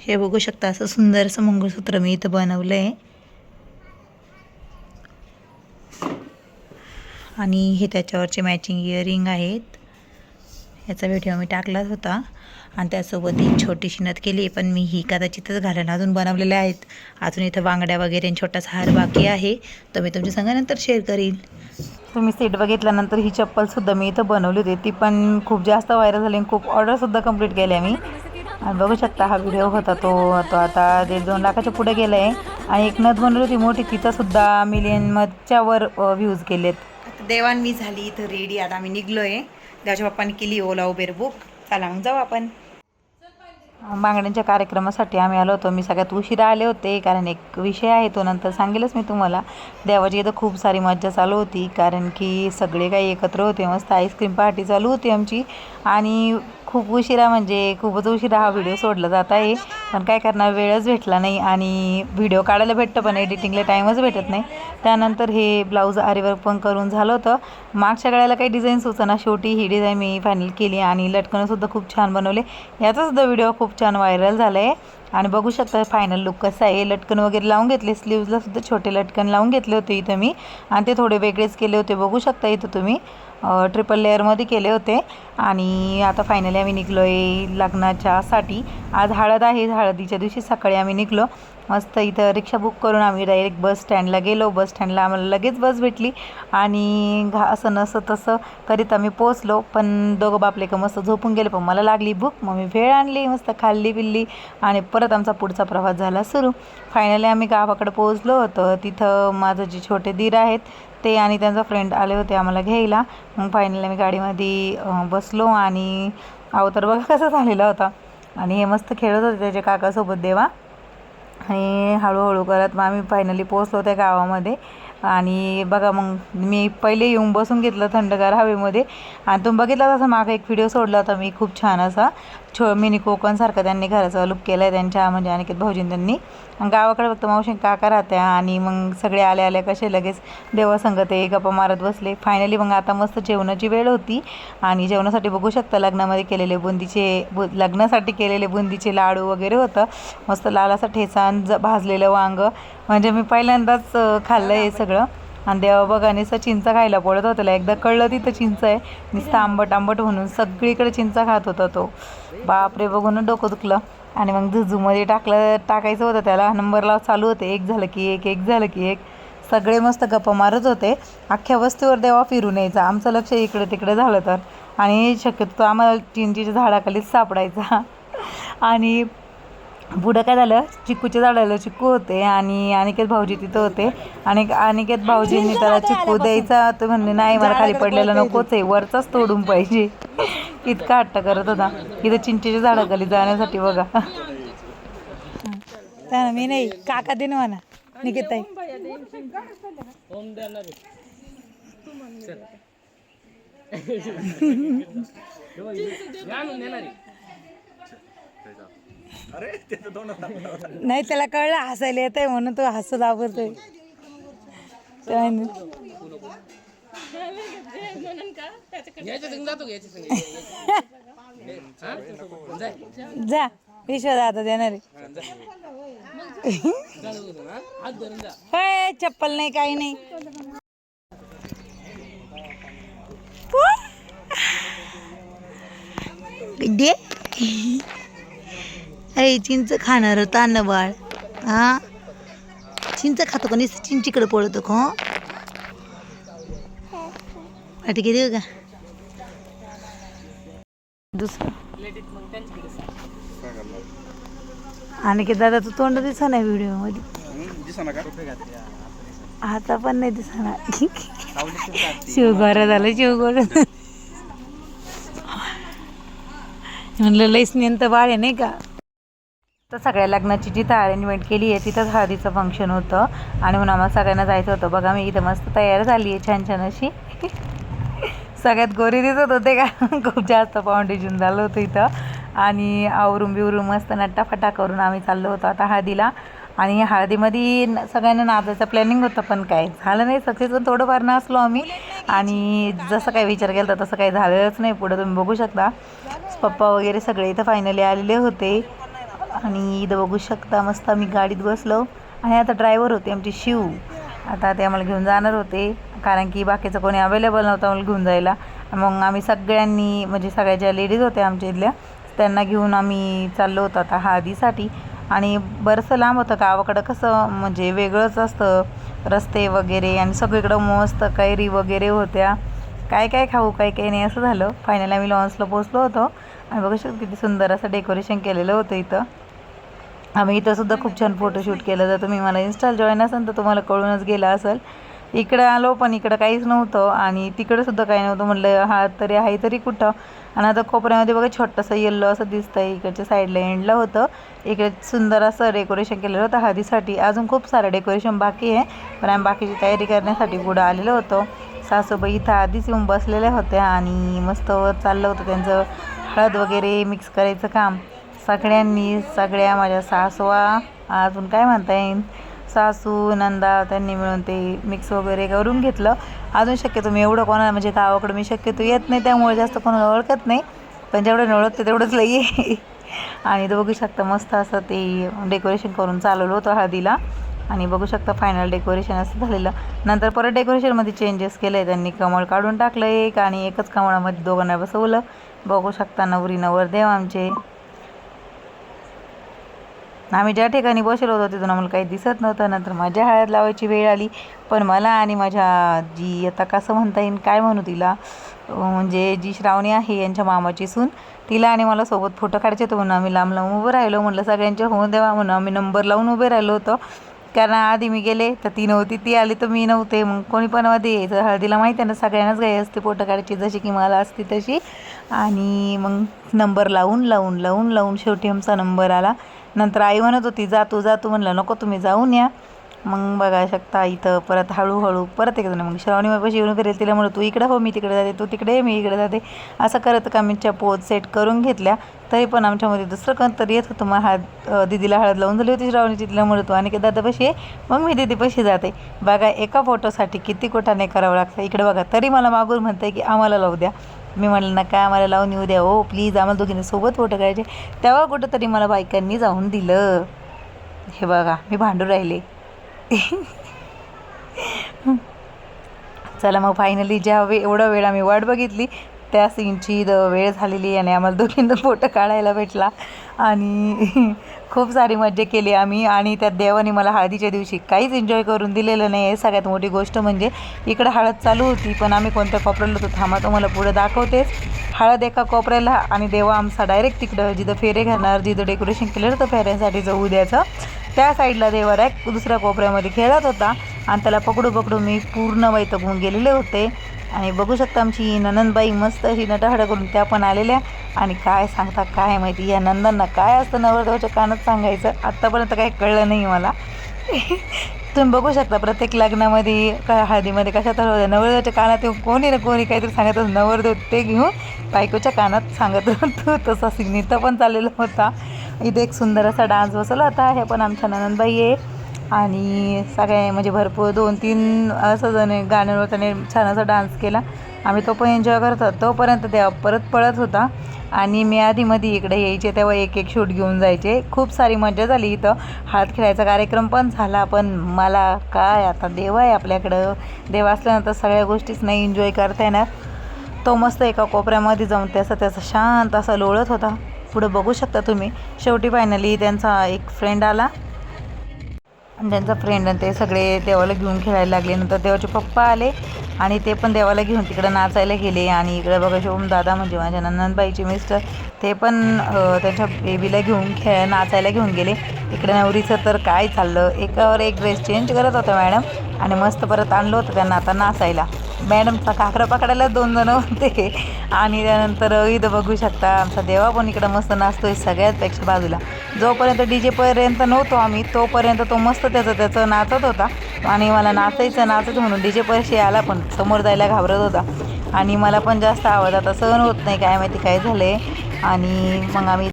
हे बघू शकता असं सुंदर असं मंगळसूत्र मी इथं बनवलं आहे आणि हे त्याच्यावरचे मॅचिंग इयरिंग आहेत. याचा व्हिडिओ मी टाकलाच होता. आणि त्यासोबत एक छोटीशी नथ केली पण मी ही कदाचितच घालायला अजून बनवलेल्या आहेत. अजून इथं बांगड्या वगैरे आणि छोटासा हार बाकी आहे. तर मी तुमच्या संघानंतर शेअर करील तुम्ही सेट बघितल्यानंतर ही चप्पलसुद्धा मी इथं बनवली होती. ती पण खूप जास्त व्हायरल झाली आणि खूप ऑर्डरसुद्धा कंप्लीट केल्या मी बघू शकता हा व्हिडिओ होता तो. तो आता दीड दोन लाखाच्या पुढे गेला आहे आणि एक नथ बनवली होती मोठी तिथंसुद्धा मिलियनच्या वर व्ह्यूज केलेत देवाण मी झाली इथं रेडी आता आम्ही निघलो आहे देवाच्या पप्पांनी केली ओला उबेर बुक चला मग जाऊ आपण. बांगड्यांच्या कार्यक्रमासाठी आम्ही आलो होतो. मी सगळ्यात उशिरा आले होते कारण एक विषय आहे तो नंतर सांगेलच मी तुम्हाला. देवाची इथं खूप सारी मज्जा चालू होती कारण की सगळे काही एकत्र होते मस्त आईस्क्रीम पार्टी चालू होती आमची. आणि खूप उशिरा म्हणजे खूपच उशिरा हा व्हिडिओ सोडला जात आहे. पण काय करणार वेळच भेटला नाही आणि व्हिडिओ काढायला भेटतं पण एडिटिंगला टाईमच भेटत नाही. त्यानंतर हे ब्लाऊज आरीवर्क पण करून झालं होतं. मागच्या गळ्याला काही डिझाईन सुचना शेवटी ही डिझाईन मी फायनल केली आणि लटकनंसुद्धा खूप छान बनवले. याचासुद्धा व्हिडिओ खूप छान व्हायरल झाला आहे आणि बघू शकता फायनल लुक कसं आहे. लटकन वगैरे लावून घेतले स्लीव्जला सुद्धा छोटे लटकन लावून घेतले होते इथं मी. आणि ते थोडे वेगळेच केले होते बघू शकता इथं तुम्ही. ट्रिपल लेअरमध्ये केले होते. आणि आता फायनली आम्ही निघलो आहे लग्नाच्यासाठी. आज हळद आहे. हळदीच्या दिवशी सकाळी आम्ही निघलो. मस्त इथं रिक्षा बुक करून आम्ही डायरेक्ट बस स्टँडला गेलो. बस स्टँडला आम्हाला लगेच बस भेटली. आणि घा असं नसं तसं करीत आम्ही पोचलो पण दोघं बापले का मस्त झोपून गेले. पण मला लागली भूक. मग मी भेळ आणली मस्त खाल्ली बिल्ली आणि परत आमचा पुढचा प्रवास झाला सुरू. फायनली आम्ही गावाकडे पोहोचलो. होतो तिथं माझं जे छोटे दीर आहेत ते आणि त्यांचा फ्रेंड आले होते आम्हाला घ्यायला. मग फायनली आम्ही गाडीमध्ये बसलो आणि अवतार बघा कसा झालेला होता. आणि हे मस्त खेळत होते त्याच्या काकासोबत देवा. आणि हळूहळू करत मग आम्ही फायनली पोचलो त्या गावामध्ये. आणि बघा मग मी पहिले येऊन बसून घेतलं थंडगार हवेमध्ये. आणि तुम्ही बघितला तसा मागं एक व्हिडिओ सोडला होता मी खूप छान असा. छो मिनी कोकणसारखं त्यांनी घराचा लुक केला आहे त्यांच्या म्हणजे अनिकेत भाऊजींनी त्यांनी. आणि गावाकडे फक्त मावशी काका राहत्या आणि मग सगळे आले आले कसे लगेच देवासंगत ते गप्पा मारत बसले. फायनली मग आता मस्त जेवणाची वेळ होती आणि जेवणासाठी बघू शकता लग्नामध्ये केलेले बुंदीचे बु लग्नासाठी केलेले बुंदीचे लाडू वगैरे होतं. मस्त लाल असा ठेचा ज भाजलेलं वांग. म्हणजे मी पहिल्यांदाच खाल्लं हे सगळं. आणि देवा बघा नुसतं चिंच खायला पडत होतं. त्याला एकदा कळलं तिथं चिंच आहे. नुसतं आंबट आंबट म्हणून सगळीकडे चिंचा खात होता तो. बापरे बघून डोकं दुखलं. आणि मग झुझूमध्ये टाकलं टाकायचं होतं त्याला. नंबर लाव चालू होते. एक झालं की एक एक झालं की एक. सगळे मस्त गप्पा मारत होते. अख्ख्या वस्तीवर देवा फिरून यायचा. आमचं लक्ष इकडे तिकडे झालं तर. आणि शक्यतो आम्हाला चिंचेच्या झाडाखालीच सापडायचा. आणि पुढं काय झालं? चिक्कूच्या झाडाला चिक्कू होते आणि अनिकेत भाऊजी तिथं होते. आणि अनिकेत भाऊजींनी त्याला चिक्कू द्यायचा. तो म्हणले नाही मला खाली पडलेलं नकोच आहे. वरचाच तोडून पाहिजे. इतका हट्ट करत होता. इथं चिंचेच्या झाडाखाली जाण्यासाठी बघा. त्या मी नाही. काका दे ना म्हणा निकेत ताई नाही त्याला कळलं हसायला येत आहे म्हणून तो हसत दाबतोय. जा विश्व दादा देणार होय चप्पल नाही काही नाही. दे. अरे चिंच खाणार होता बाळ हा? चिंच खातो का नुसतं? चिंचीकडे पळतो का वाटी किती का दुसरं. आणि की दादा तू तोंड दिसा नाही व्हिडिओमध्ये आता पण नाही दिसणार. शिवगोरा झालं शिवगोरा. म्हणलं लईच नेंत बाळ आहे नाही का? तर सगळ्या लग्नाची जिथं अरेंजमेंट केली आहे तिथंच हळदीचं फंक्शन होतं. आणि म्हणून आम्हाला सगळ्यांना जायचं होतं. बघा मी इथं मस्त तयार झाली आहे छान छान अशी. सगळ्यात गोरी दिसत होते का? खूप जास्त फाउंडेशन झालं होतं इथं. आणि आवरून बिवरून मस्त नट्टाफटा करून आम्ही चाललो होतो आता हळदीला. आणि हळदीमध्ये सगळ्यांना नाचायचं प्लॅनिंग होतं पण काय? झालं नाही सक्सेस पण थोडंफार नाचलो आम्ही. आणि जसं काही विचार केला तर तसं काही झालेलंच नाही. पुढं तुम्ही बघू शकता. पप्पा वगैरे सगळे इथं फायनली आलेले होते. आणि इथं बघू शकता मस्त आम्ही गाडीत बसलो. आणि आता ड्रायव्हर होते आमचे शिव. आता ते आम्हाला घेऊन जाणार होते. कारण की बाकीचं कोणी अवेलेबल नव्हतं आम्हाला घेऊन जायला. मग आम्ही सगळ्यांनी म्हणजे सगळ्या ज्या लेडीज होत्या आमच्या इथल्या त्यांना घेऊन आम्ही चाललो होतो आता हळदीसाठी आणि बरंचसं लांब होतं. गावाकडं कसं म्हणजे वेगळंच असतं. रस्ते वगैरे आणि सगळीकडं मस्त कैरी वगैरे होत्या. काय काय खाऊ काय काय नाही असं झालं. फायनल आम्ही लॉन्सला पोचलो होतो. आणि बघू शकतो किती सुंदर असं डेकोरेशन केलेलं होतं इथं. आम्ही इथं सुद्धा खूप छान फोटोशूट केलं. तर तुम्ही मला इन्स्टाल जॉईन असाल तर तुम्हाला कळूनच गेलं असेल. इकडं आलो पण इकडं काहीच नव्हतं आणि तिकडं सुद्धा काही नव्हतं. म्हटलं हा तरी आहे तरी कुठं? आणि आता कोपऱ्यामध्ये बघा छोटंसं येल्लो असं दिसतंय. इकडच्या साईडला एंडला होतं. इकडे सुंदर असं डेकोरेशन केलेलं होतं हळदीसाठी. अजून खूप सारं डेकोरेशन बाकी आहे. पण आम्ही बाकीची तयारी करण्यासाठी पुढं आलेलो होतो. सासूबाई इथं आधीच येऊन बसलेल्या होत्या आणि मस्त चाललं होतं त्यांचं हळद वगैरे मिक्स करायचं काम. सगळ्यांनी सगळ्या माझ्या सासवा अजून काय म्हणता येईल? सासू नंदा त्यांनी मिळून ते मिक्स वगैरे करून घेतलं. अजून शक्यतो मी एवढं कोणाला म्हणजे गावाकडं मी शक्यतो येत नाही त्यामुळे जास्त कोणाला ओळखत नाही. पण जेवढं ओळखते तेवढंच लई आणि तो बघू शकता मस्त असं ते डेकोरेशन करून चालवलं होतं हळदीला. आणि बघू शकता फायनल डेकोरेशन असं झालेलं. नंतर परत डेकोरेशनमध्ये चेंजेस केले त्यांनी कमळ काढून टाकलं एक आणि एकच कमळामध्ये दोघांना बसवलं. बघू शकता नवरी नवरदेव आमचे. आम्ही ज्या ठिकाणी बसलो होतो तिथून आम्हाला काही दिसत नव्हतं. नंतर माझ्या हळद लावायची वेळ आली. पण मला आणि माझ्या जी आता कसं म्हणता येईल काय म्हणू तिला? म्हणजे जी श्रावणी आहे यांच्या मामाची सून तिला आणि मला सोबत फोटो काढायचे होते म्हणून आम्ही लांब लांब उभं राहिलो. म्हटलं सगळ्यांच्या होऊन देवा म्हणून आम्ही नंबर लावून उभे राहिलो होतो. कारण आधी मी गेले तर ती नव्हती ती आली तर मी नव्हते. मग कोणी पण मध्ये यायचं हळदीला माहिती आहे ना सगळ्यांनाच घाई असते फोटो काढायची जशी की मला असते तशी. आणि मग नंबर लावून लावून लावून लावून शेवटी आमचा नंबर आला. नंतर आई म्हणत होती जा तू म्हणलं नको तुम्ही जाऊन या. मग बघा शकता इथं परत हळूहळू परत एकदा मग श्रावणी मापाशी येऊन करेल तिला म्हणलं तू इकडं हो मी तिकडे जाते तू तिकडे मी इकडे जाते. असं करत कामीच्या पोत सेट करून घेतल्या तरी पण आमच्यामध्ये दुसरं कोणतरी येत. होतं मग हळद दिदीला हळद लावून झाली होती श्रावणीची तिला म्हणत होतो आणि दादापाशी ये मग मी दिदीपाशी जाते. बघा एका फोटोसाठी किती कोटाने करावं लागतं. इकडे बघा तरी मला मागून म्हणते की आम्हाला लावू द्या. मी म्हणलं नका आम्हाला लावून येऊ द्या हो प्लीज आम्हाला दोघींनी सोबत फोटो काढायचे. तेव्हा कुठंतरी मला बायकांनी जाऊन दिलं. हे बघा मी भांडू राहिले. चला मग फायनली ज्या वे एवढा वेळ आम्ही वाट बघितली त्या सीनची द वेळ झालेली आणि आम्हाला दोघींना फोटो काढायला भेटला. आणि खूप सारी मजा केली आम्ही आणि त्या देवाने मला हळदीच्या दिवशी काहीच एन्जॉय करून दिलेलं नाही. आहे सगळ्यात मोठी गोष्ट म्हणजे इकडं हळद चालू होती पण आम्ही कोणत्या कोपऱ्याला होतो थांबा तुम्हाला पुढं दाखवतेच. हळद एका कोपऱ्याला आणि देवा आमचा डायरेक्ट तिकडं जिथं फेरे घालणार जिथं डेकोरेशन केलं होतं जाऊ उद्याचं त्या साईडला देवा डायरेक्ट दुसऱ्या कोपऱ्यामध्ये खेळत होता. आणि त्याला पकडू पकडू मी पूर्ण वैतगून गेलेले होते. आणि बघू शकता आमची ननंदबाई मस्त अशी नटाहडा करून त्या पण आलेल्या. आणि काय सांगता काय माहिती? या नंदांना काय असतं नवरदेवाच्या कानात सांगायचं? आत्तापर्यंत काही कळलं नाही मला. तुम्ही बघू शकता प्रत्येक लग्नामध्ये का हळदीमध्ये कशा तर होत्या नवरदेवाच्या कानात येऊन कोणी ना कोणी काहीतरी सांगत असतं नवरदेव ते घेऊन बायकोच्या कानात सांगत होतो. तसा सिग्निता पण चाललेला होता. इथे एक सुंदर असा डान्स बसवला होता. हे पण आमच्या ननंदबाई आहे. आणि सगळे म्हणजे भरपूर दोन तीन असं जण गाण्यांवर त्याने छान असा डान्स केला. आम्ही तो पण एन्जॉय करत होतो. तोपर्यंत तेव्हा परत पळत होता. आणि मी आधीमध्ये इकडे यायचे तेव्हा एक एक शूट घेऊन जायचे. खूप सारी मजा झाली इथं. हात खेळायचा कार्यक्रम पण झाला पण मला काय आता देव आहे आपल्याकडं. देव असल्यानंतर सगळ्या गोष्टीच नाही एन्जॉय करता येणार. तो मस्त एका कोपऱ्यामध्ये जाऊन त्याचा त्याचा शांत असा लोळत होता. पुढं बघू शकता तुम्ही. शेवटी फायनली त्यांचा एक फ्रेंड आला. आणि त्यांचा फ्रेंड आणि ते सगळे देवाला घेऊन खेळायला लागले. नंतर देवाचे पप्पा आले आणि ते पण देवाला घेऊन तिकडं नाचायला गेले. आणि इकडे बघा शोभम दादा म्हणजे माझ्या नंदनबाईचे मिस्टर ते पण त्यांच्या बेबीला घेऊन खेळ नाचायला घेऊन गेले. इकडे नवरीचं तर काय चाललं? एकावर एक ड्रेस चेंज करत होता मॅडम. आणि मस्त परत आणलं होतं त्यांना आता नाचायला. मॅडमचा काकडा पकडायला दोन जण होते. आणि त्यानंतर इथं बघू शकता आमचा देवा पण इकडं मस्त नाचतोय सगळ्यातपेक्षा बाजूला. जोपर्यंत डी जेपर्यंत नव्हतो आम्ही तोपर्यंत तो मस्त त्याचं त्याचं नाचत होता. आणि मला नाचायचं नाचायचं म्हणून डी जे पैसे आला पण समोर जायला घाबरत होता. आणि मला पण जास्त आवडत आता सहन होत नाही काय माहिती काय झालं आहे आणि मग आम्ही